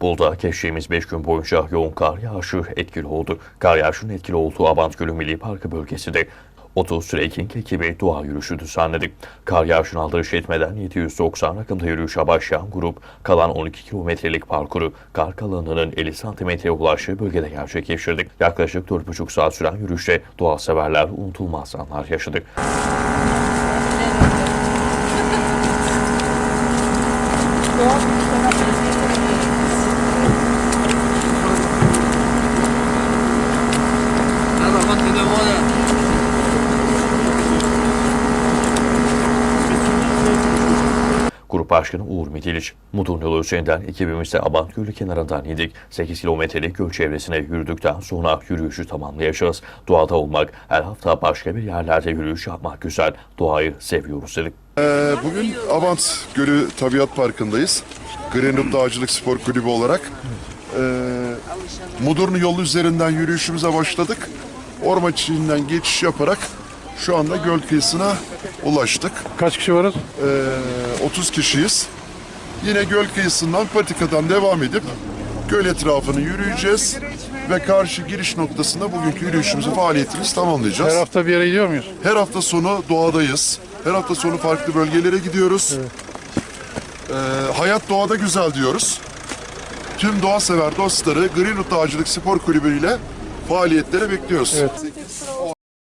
Bulda geçtiğimiz 5 gün boyunca yoğun kar yağışı etkili oldu. Kar yağışının etkili olduğu Abant Gölü Milli Parkı bölgesinde 30 trekking ekibi doğa yürüyüşü düzenledi. Kar yağışına aldırış etmeden 790 rakımda yürüyüşe başlayan grup kalan 12 kilometrelik parkuru kar kalınlığının 50 santimetreye ulaştığı bölgede gerçekleştirdi. Yaklaşık 4,5 saat süren yürüyüşte doğa severler unutulmaz anlar yaşadı. Grup Başkanı Uğur Midiliç, Mudurnu yolu üzerinden ekibimizle Abant Gölü kenarından indik. 8 kilometrelik göl çevresine yürüdükten sonra yürüyüşü tamamlayacağız. Doğada olmak, her hafta başka bir yerlerde yürüyüş yapmak güzel. Doğayı seviyoruz dedik. Ee, Bugün Abant Gölü Tabiat Parkı'ndayız. Greenup Dağcılık Spor Kulübü olarak. Ee, Mudurnu yolu üzerinden yürüyüşümüze başladık. Orman içinden geçiş yaparak şu anda göl kıyısına ulaştık. Kaç kişi varız? Ee, 30 kişiyiz. Yine göl kıyısından patikadan devam edip göl etrafını yürüyeceğiz ve karşı giriş noktasında bugünkü yürüyüşümüzü faaliyetimizi tamamlayacağız. Her hafta bir yere gidiyor muyuz? Her hafta sonu doğadayız. Her hafta sonu farklı bölgelere gidiyoruz. Ee, hayat doğada güzel diyoruz. Tüm doğa sever dostları Greenwood Dağcılık Spor Kulübü ile faaliyetlere bekliyoruz. Evet.